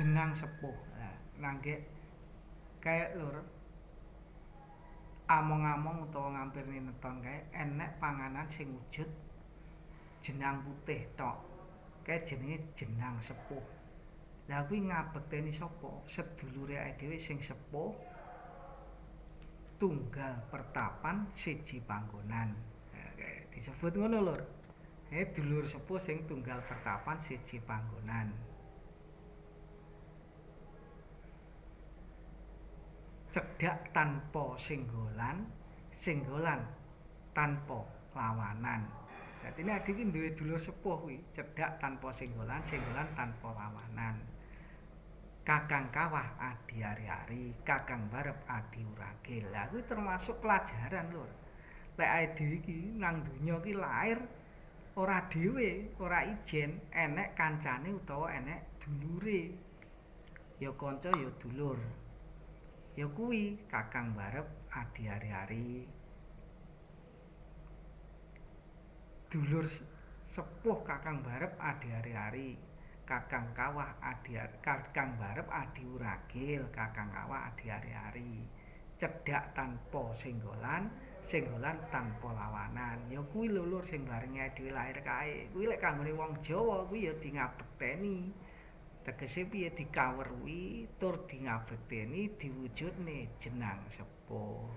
jenang sepuh. Nah, nangge kae lur among-among utawa ngampir neton kae enek panganan sing wujud jenang putih tok. Kae jenenge jenang sepuh. Lah kuwi ngabekteni sapa? Sedulure dhewe sing sepuh tunggal pertapan siji panggonan. Nah, disebut ngono lur. Eh dulur sepuh sing tunggal pertapan siji panggonan. Cedhak tanpa singgolan, singgolan tanpa lawanan. Dadi nek iki duwe dulur sepuh kuwi, cedhak tanpa singgolan, singgolan tanpa lawanan. Kakang kawah adi ari-ari, kakang barep adi uragil. Lah kuwi termasuk pelajaran lur. Lek ae dhewe iki nang donya iki lair ora dhewe, ora ijen, enek kancane utawa enek dulure. Ya kanca ya dulur. Ya kuwi Kakang Barep Adi Ari-ari. Dulur sepuh Kakang Barep Adi Ari-ari. Kakang Kawah Adi Kakang Barep Adi Uragil, Kakang Kawah Adi Ari-ari. Cedhak tanpa singgolan, singgolan tanpa lawanan ya kuwi lho lur sing bareng dhewe lahir kae kuwi lek kanggone wong Jawa kuwi ya dingabekteni tegese piye dikaweruhi tur dingabekteni diwujudne jenang sepuh